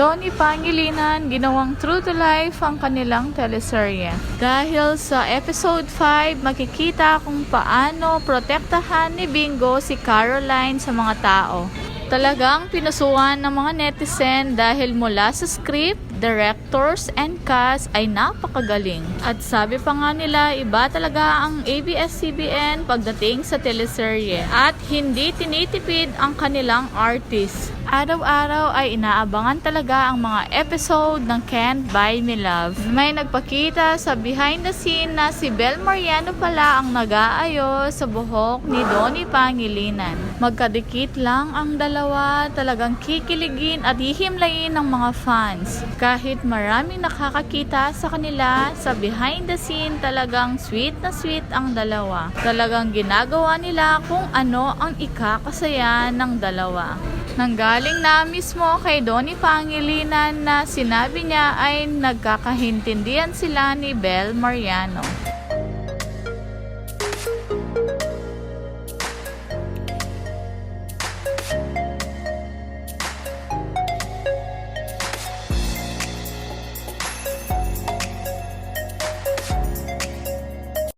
Donnie Pangilinan, ginawang true to life ang kanilang teleserye. Dahil sa episode 5, makikita kung paano protektahan ni Bingo si Caroline sa mga tao. Talagang pinusuan ng mga netizen dahil mula sa script, directors, and cast ay napakagaling. At sabi pa nga nila, iba talaga ang ABS-CBN pagdating sa teleserye at hindi tinitipid ang kanilang artist. Araw-araw ay inaabangan talaga ang mga episode ng Can't Buy Me Love. May nagpakita sa behind the scene na si Bel Mariano pala ang nag-aayos sa buhok ni Donnie Pangilinan. Magkadikit lang ang dalawa, talagang kikiligin at hihimlayin ng mga fans. Kahit maraming nakakakita sa kanila, sa behind the scene talagang sweet na sweet ang dalawa. Talagang ginagawa nila kung ano ang ikakasaya ng dalawa. Nanggaling na mismo kay Donnie Pangilinan na sinabi niya ay nagkakahintindihan sila ni Bel Mariano.